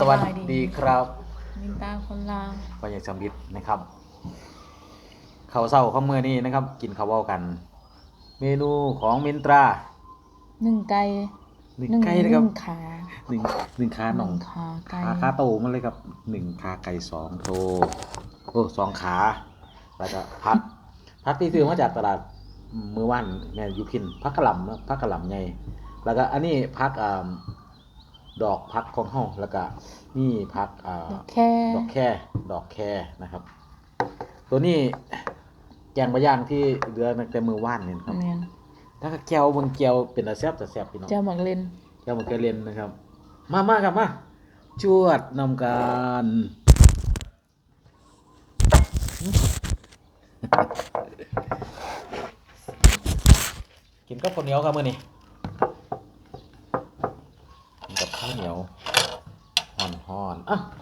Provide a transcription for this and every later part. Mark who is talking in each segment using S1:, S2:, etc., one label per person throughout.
S1: สวัสดีครับ
S2: มินตาคนลาว
S1: ปอยากสมิทนะครับข้าวเศร้าข้าวเมื่อนี้นะครับ กินข้าวเว้ากัน เมนูของมินตรา
S2: หนึ่งไก่
S1: หนึ่งไก่นะครับ
S2: หนึ่งขา
S1: หนึ่งหนึ่งขาหนอง
S2: หนึ่งขาไก่
S1: ขาขาโตมาเลยครับหนึ่งขาไก่สองโตโอ้สองขาแล้วก็พักพักที่ซื้อมาจากตลาดมือว่านแม่ยูพินพักกระหล่ำนะพักกระหล่ำใหญ่แล้วก็อันนี้พักอ่า ดอกพักของเฮาแล้วก็นี่พักอ่า
S2: ดอกแค่
S1: ดอกแค่ดอกแค่นะครับ ตัวนี้แกงบะย่างที่เรือตั้งแต่มือว่านเนี่ยครับ
S2: เนี่ย
S1: ถ้าแก้วบางแก้วเป็นตาแซ่บแต่แซ่บพี่น้อง
S2: เจ้าหมักเลน
S1: แก้วมันก็เล่นนะครับ มามาครับมาจวดนำการกินกับข้าวเหนียวครับมื้อนี้กินกับข้าวเหนียวห่อนห่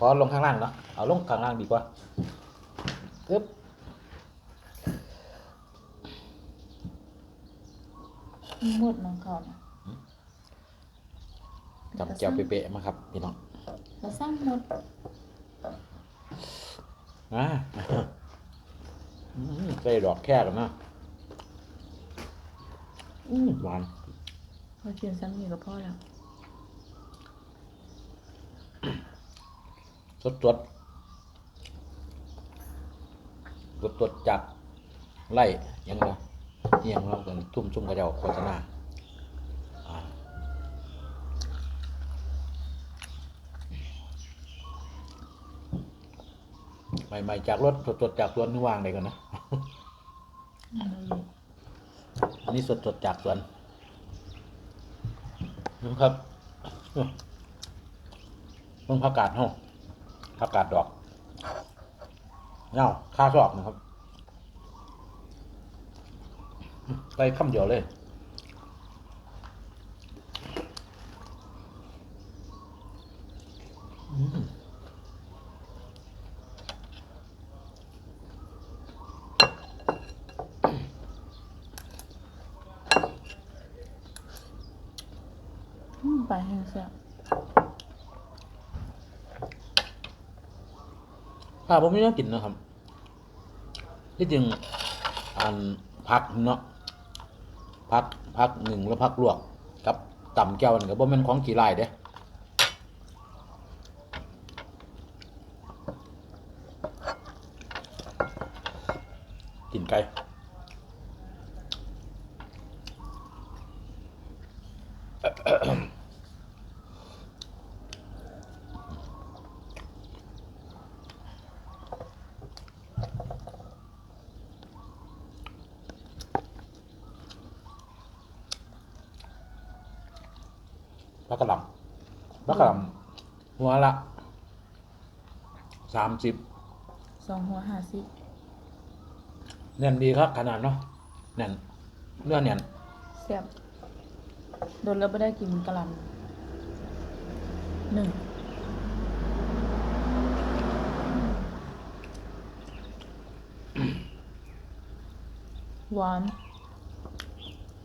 S1: อนๆอะขอลงข้างล่างเนาะเอาลงข้างล่างดีกว่าปึ๊บ
S2: หมดน้องเขานะ
S1: จำแก้วเป๊ะๆมาครับพี่น้อง
S2: เราสร้างหมด
S1: อ่าอืมใส่ดอกแค่กันนะอืมหวาน
S2: เราเขียนซ้ำอีกกับพ่อแล้ว
S1: สดสดสดสดจากไล่ยังไงเอียงเรากันทุ่มชุ่มกระเจ้าโฆษณาใหม่ๆจากรถสดสดๆจากสวนนี่วางเลยก่อนนะอันนี้สดสดๆจากสวนนะครับเพิ่งผักกาดเฮา ผักกาดดอกเงาค่าสอบนะครับไปคำเดียวเลย
S2: อืมไปแห้งเสีย
S1: ถ้าผมไม่ต้องกินนะครับ ที่จริงอันพักเนาะพักพักหนึ่งแล้วพักลวกครับต่ำแก้วนี่ก็บ่แม่นของกี่ลายเด้กินไก่ พักกระหลำพักกระหลำหัวละสามสิบ
S2: สองหัวห้าสิบ
S1: แน่นดีครับขนาดเนาะแน่นเนื้อแน่น
S2: เสียบโดนแล้วไม่ได้กินกะหล่ำหนึ่งหวาน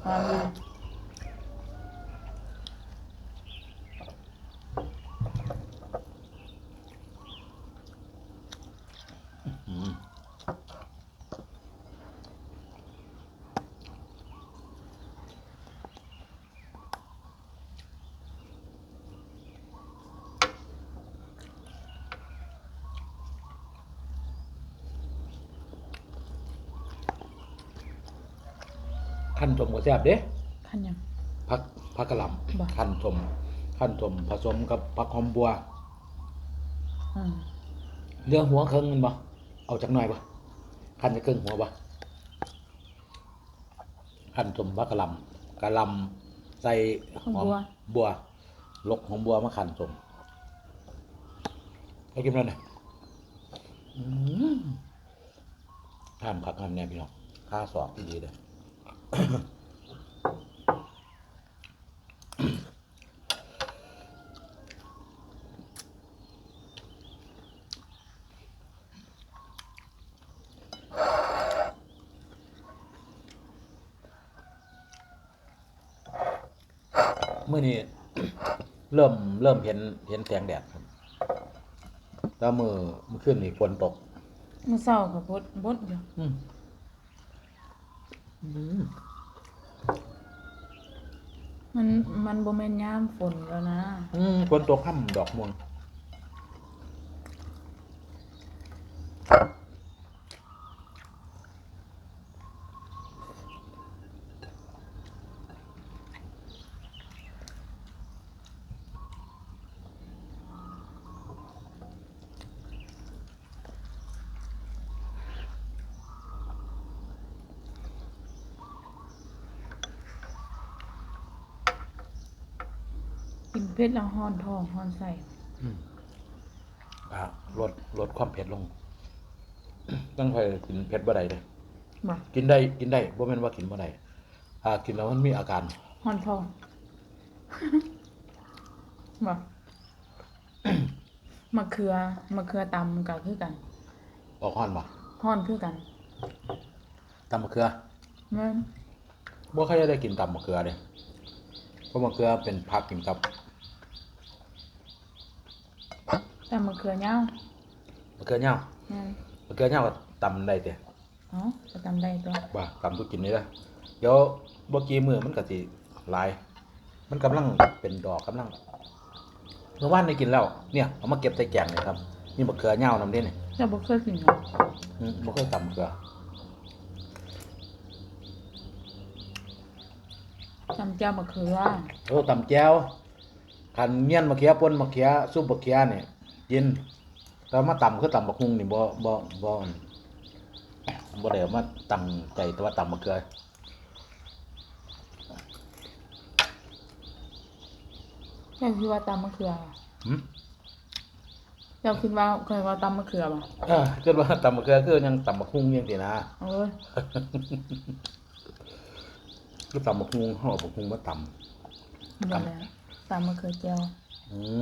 S2: หวานดี
S1: ขั้นชมก็แซ่บเด้
S2: ขั้นยัง
S1: พักพักกระหล
S2: บ่ำ
S1: ขั้นชมขั้นชมผสมกับผักหอมบัว
S2: อืม
S1: เรื่องหัวเครื่องมันบ่เอาจากหน่อยบ่ขั้นจะเครื่องหัวบ่ขั้นชมพักกระหลำกระหลำใส่หอมบัว ลกหอมบัวมาขั้นชมให้กินแล้วนะอืมห้ามคักห้ามแน่พี่น้องค่าสอบที่ดีเลย เมื่อนี้เริ่มเริ่มเห็นเห็นแสงแดดครับแล้วมือมือขึ้นนี่ฝนตก
S2: มื้อเช้าก็บดบดอยู่
S1: อืมอื ม
S2: มันมันบ่แม่นยามฝนแล้วนะ
S1: อืมฝนตกค่ำดอกม่วง
S2: เผ็ดแล้วฮ้อนท้องฮ้อนไส้
S1: อืมอ่าลดลดความเผ็ดลงต้องคอยกินเผ็ดบ่ได้เลย
S2: บ่
S1: กินได้กินได้บ่แม่นว่ากินบ่ได้อ่า กินแล้วมันมีอาการ
S2: ฮ้อนท้องบ่มะเขือมะเขือตำก็คือกัน
S1: ออกฮ้อนบ่
S2: ฮ้อนคือกัน
S1: ตำมะเขือ
S2: แม่น
S1: บ่เคยได้กินตำมะเขือเด้เพราะมะเขือเป็นผักกินกับ
S2: แต่มะเขือยาว
S1: มะเขือเหย้า
S2: แม่น
S1: มะเขือเหย้าก็ตำได้เด้
S2: เอ๋อก็ตำได้ตัว
S1: บ่าตำทุกกินนี่เด้อเดี๋ยวบ่กี่มื้อมันก็สิหลาย มันกำลังเป็นดอกกำลังเมื่อวานได้กินแล้ว เนี่ยเอามาเก็บใส่แกงเลยครับนี่มะเขือเหย้านำเด้นี่
S2: แต่บ่เคยกินหรอก
S1: อืมบ่เคยตำมะเขือ
S2: ตำแจ่วมะเขือ
S1: โอ้ตำแจ่วคันเมียนมะเขือป่นมะเขือซุปมะเขือนี่ กินแต่มาตำคือตำบักฮุ่งนี่บ่บ่บ่บ่ได้เอามาตำใจแต่ว่าตำมะเขือ
S2: เจ้าคิดว่าตำมะเขือบ่
S1: หืม
S2: เจ้าคิดว่าเคยว่าตำมะเขือบ่
S1: เออคิดว่าตำมะเขือคือยังตำบักฮุ่งจังซี่นะ
S2: เอ้ย
S1: คือตำบักฮุ่งเฮาเอาบักฮุ่งมาตำ
S2: บ่แล้วตำมะเขือแจ่ว
S1: อืม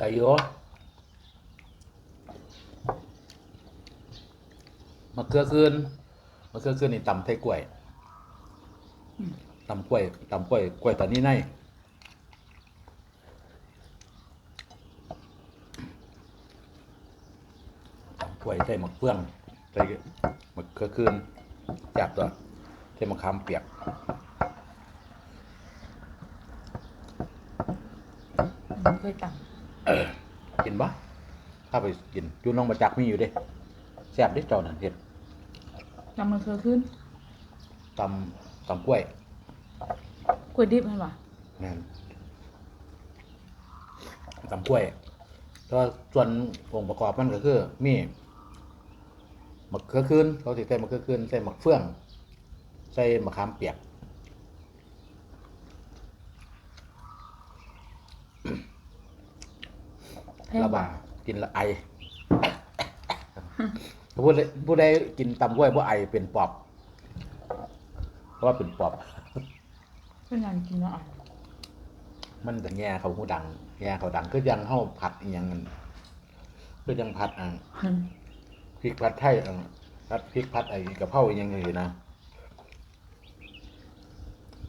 S1: ได้อยู่มะเขือคืนมะเขือคืนนี่ตำไทยกล้วยตำกล้วยตำกล้วยกล้วยตอนนี้ในกล้วยใส่มะเฟืองใส่มะเขือคืนจับตัวใส่มะขามเปียก
S2: เคยต
S1: กินปะถ้าไปกินจูน้องมาจักมีอยู่เด้แซ่บเด้เจ้านั่นเห็ดำ
S2: ตำมะเขือขึ้น
S1: ตำตำกล้วย
S2: กล้วยดิบแม่นบ่
S1: แม่นตำกล้วยแต่ว่าส่วนองค์ประกอบมันก็คือ มีมะเขือคืนเขาสิใส่มะเขือคืนใส่มะเฟือง ใส่มะขามเปียก
S2: แพง
S1: ระ
S2: บ่
S1: บากินละไอผู้ใดผู้ใดกินตำกล้วยบ่ไอเป็นปอบ เพราะว่าเป็นปอบ
S2: เป็นงานกินแล้วอะ
S1: มันแต่แง่เขาหูดังแง่เขาดังก็ยังเข้าผัดอหยังนั้นก็ยังผัดอะพริกผัดไทยอะผัดพริกผัดไอ้กะเพราอหยังไงนะ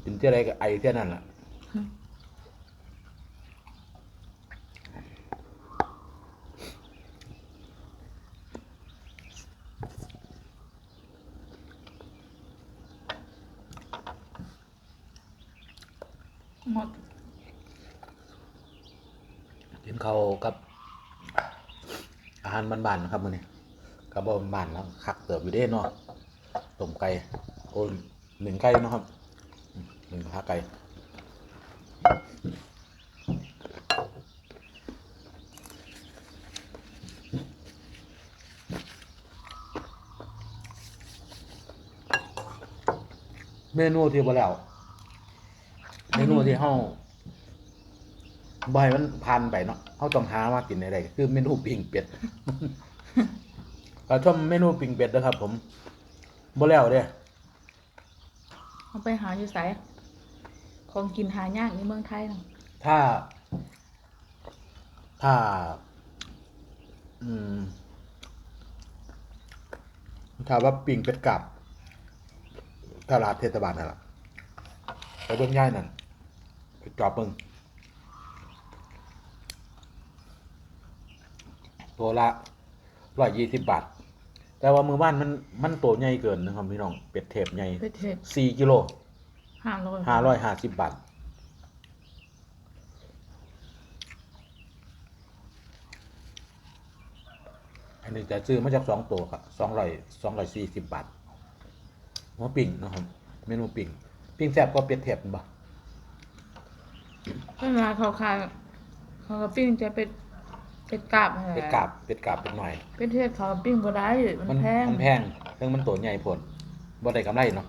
S1: กินเท่าไรก็ไอเท่านั้นแหละ
S2: หมด
S1: กินเขาวกับ อาหาร บ้านๆนะครับมื้อนี้กับบ่บ้านๆแล้วคักเติบอยู่เด้เนาะต้มไก่โอ้หนึ่งไก่เนาะครับอืมหนึ่งขาไก่เมนูที่บ่แล้วเมนูที่เฮา บ่ให้มันผ่านไปเนาะเฮาต้องหามากินได้ๆคือเมนูปิ้งเป็ดก็ชมเมนูปิ้งเป็ดนะครับ ผมบ่แล้วเด้
S2: เอาไปหาอยู่ไสของกินหายากในเมืองไทยเนาะ
S1: ถ้า ถ้า อืมถ้าว่าปิ้งเป็ดกับตลาดเทศบาลนั่นล่ะไปเบิ่งย่ายนั่นไปจอบเบิ่ง ตัวละร้อยยี่สิบบาท แต่ว่ามือบ้านมันมันตัวใหญ่เกินนะครับพี่น้องเป็ดเทปใหญ่
S2: ไปเทศ
S1: สี่กิโล
S2: ห้าร้อย
S1: ห้าร้อยห้าสิบบาทอันนี้จะซื้อมาจากสองตัวครับสองร้อยสองร้อยสี่สิบบาทหัวปิ่งนะครับเมนูปิ่งปิ่งแซ่บก็เป็ดเทปบ่
S2: เวลาเขาขายเขาก็ปิ้งจะเป็น เป็ดกาบอะไร
S1: เป็ดกาบเป็ดกาบเป็นหน่อย
S2: เป็ดเทศเขาก็ปิ้งบ่ได้มันแพง
S1: มันแพงซึ่งมันตัวใหญ่ผลบ่ได้กำไรเนาะ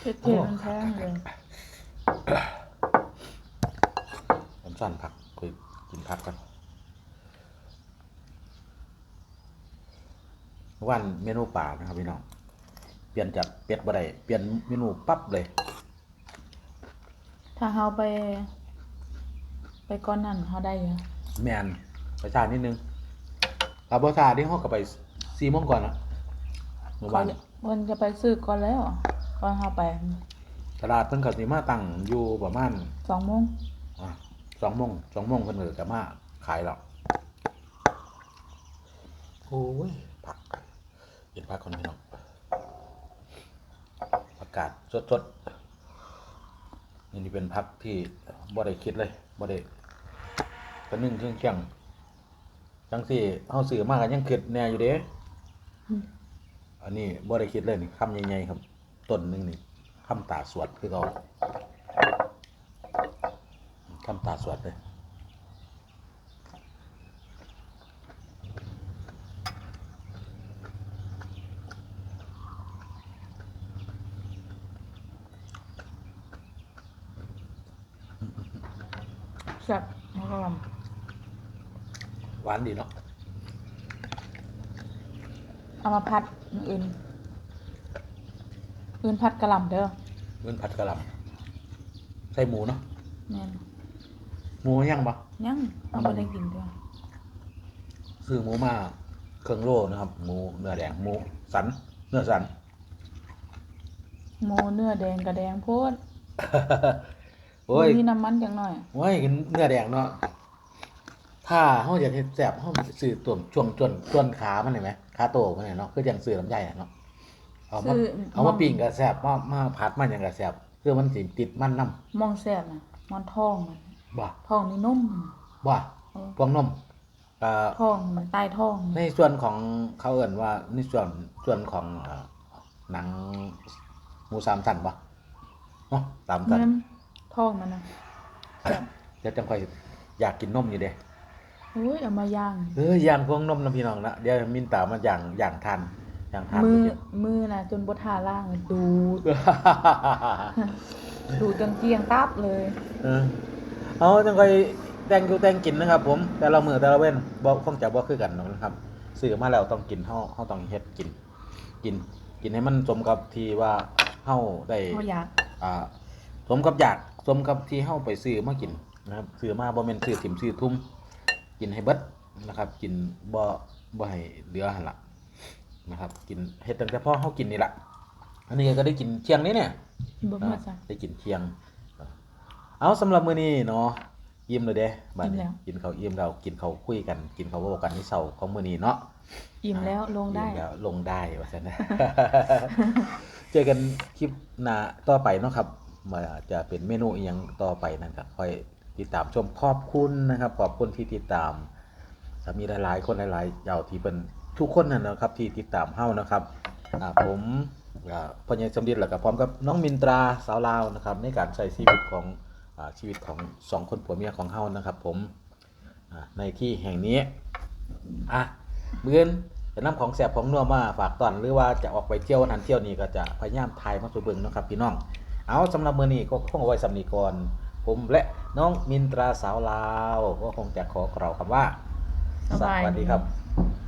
S2: เป็ดเทศมันแพงเลย
S1: ผมสั่นผักคุยกินผักกันเมื่อวันเมนูป่านะครับพี่น้อง เปลี่ยนจากเป็ดบ่ได้เปลี่ยนเมนูปั๊บเลย
S2: ถ้าเราไป ไปก้อนนั่นเขาได้เหรอ
S1: แมนประชานิดนึงลาบชาที่ห้องกับไปซีโมงก่อนนะเมื่อวาน
S2: มันจะไปซื้อก่อนแล้วก่อนเขาไป
S1: ตลาดเพิ่นเขาสิมาตั้งอยู่ประมาณ
S2: สองโมง
S1: อะสองโมงสองโมงเพิ่นก็จะมาขายแล้วโอ้ยผักเห็นผักคนพี่น้องผักกาดสดๆ นี่เป็นพักที่บ่ได้คิดเลยบ่ได้กระนึ่งเครื่องเคียงจังสี่เฮาสื่อมาก็ยังคิดแน่อยู่เด้อันนี้บ่ได้คิดเลยนี่คำใหญ่ๆครับต้นหนึงนี่คำตาสวดคือเอาคำตาสวดเลย
S2: แซ่บแล้วก็
S1: หวานดีเนาะ
S2: เอามาพัดอย่างอื่น อื่นพัดกระหล่ำเด้อ
S1: เหมือนผัดกะหล่ำใส่หมูเนาะ
S2: แม่น
S1: หมูย่างปะ
S2: ยังเอาไปได้กินเด้อ
S1: ซื้อหมูมาเครื่องโลนะครับ หมูเนื้อแดงหมูสัน เนื้อสัน
S2: หมูเนื้อแดงกระแดงโพด
S1: โอ้ย
S2: มีน้ำมันจังหน่อย
S1: โอ้ยกินเนื้อแดงเนาะถ้าเฮาอยากเฮ็ดแซ่บเฮาซื้อตัวช่วงจนต้นขามันเห็นไหมขาโตมันเนี่ยเนาะคืออย่างซื้อลำไยอะเนาะเอามา
S2: ซื้อ
S1: เอามาปิ้งก็แซ่บมามาผัดมันหยังก็แซ่บคือมันสิติดมันน้
S2: มองแซ่บน่ะมอนท้องมันำ
S1: บ่
S2: ท้องนี่นุ่ม
S1: บ่
S2: เออ
S1: พวงนมเอ่อ
S2: ท้องมันใต้ท้อง
S1: ในส่วนของเขาเอ่นว่าในส่วนส่วนของเอ่อหนังหมูสามสันปะเนาะสามสัน
S2: แม่นท้องมันนะแซ่บ
S1: เดี๋ยวจังค่อยอยากกินนมอยู่เด้
S2: โอ้ยเอามาย่าง
S1: เออย่างพวงนมนะพี่น้องนะเดี๋ยวมินตามาย่างย่างทานย่างทาน
S2: มือ
S1: ไปกิน
S2: มือน่ะ จนบ่ทาล่างเลยดูดดูดจนเกลียงตับเลย
S1: เออเอาจังค่อยแต่งอยู่แต่งกินนะครับ ผม แต่ละมือแต่ละเว้นบ่คงจะบ่คือกันหรอกนะครับซื้อมาแล้วต้องกินเฮาเฮาต้องเฮ็ดกิน กิน กินให้มันสมกับที่ว่าเฮาได้
S2: เขาอยาก
S1: อ่าสมกับอยาก สมกับที่เฮาไปซื้อมากินนะครับซื้อมาบ่แม่นซื้อถิ่มซื้อทุ่มกินให้เบิดนะครับ กินบ่บ่ให้เหลือหั่นล่ะนะครับ กินเฮ็ดตั้งแต่พอเฮากินนี่ล่ะอันนี้ก็ได้กินเที่ยงนี้เนี่ย
S2: บ่
S1: นะ
S2: มาจ้ะ
S1: ได้กินเที่ยง เอาสำหรับมื้อนี้เนาะอิ่มเลยเด้บัดนี้
S2: อิ่มแล้ว
S1: กินข้าวอิ่มแล้วกินข้าวคุยกัน กินข้าวเว้ากันในเช้าของมื้อนี้เนาะ
S2: อิ่มแล้วลงได้
S1: อิ่มแล้วลงได้ว่าซั่นนะเจอกันคลิปหน้าต่อไปเนาะครับ ว่าจะเป็นเมนูอีหยังต่อไปนั่นก็ค่อยติดตามชมขอบคุณนะครับ ขอบคุณที่ติดตามมีหลายๆ คนหลายๆเจ้าที่เป็นทุกคนนั่นนะครับ ที่ติดตามเฮานะครับผมอ่าพ่อใหญ่สมเด็จแล้วก็พร้อมกับน้องมินตราสาวลาวนะครับในการใช้ชีวิตของอชีวิตของสองคนผัวเมียของเฮานะครับ ผมในที่แห่งนี้อะเมื้อนจะนำของแสบของนัวมาฝากตอนหรือว่าจะออกไปเที่ยวนั้นเที่ยวนี้ก็จะพยายามถ่ายมาสู่เบิ่งนะครับพี่น้อง เอาสำหรับมื้อนี้ก็คงเอาไว้สำนีก่อนผมและน้องมินตราสาวลาว ก็คงจะขอกล่าวคำว่า
S2: สบาย
S1: สวัสดีครับ
S2: ดี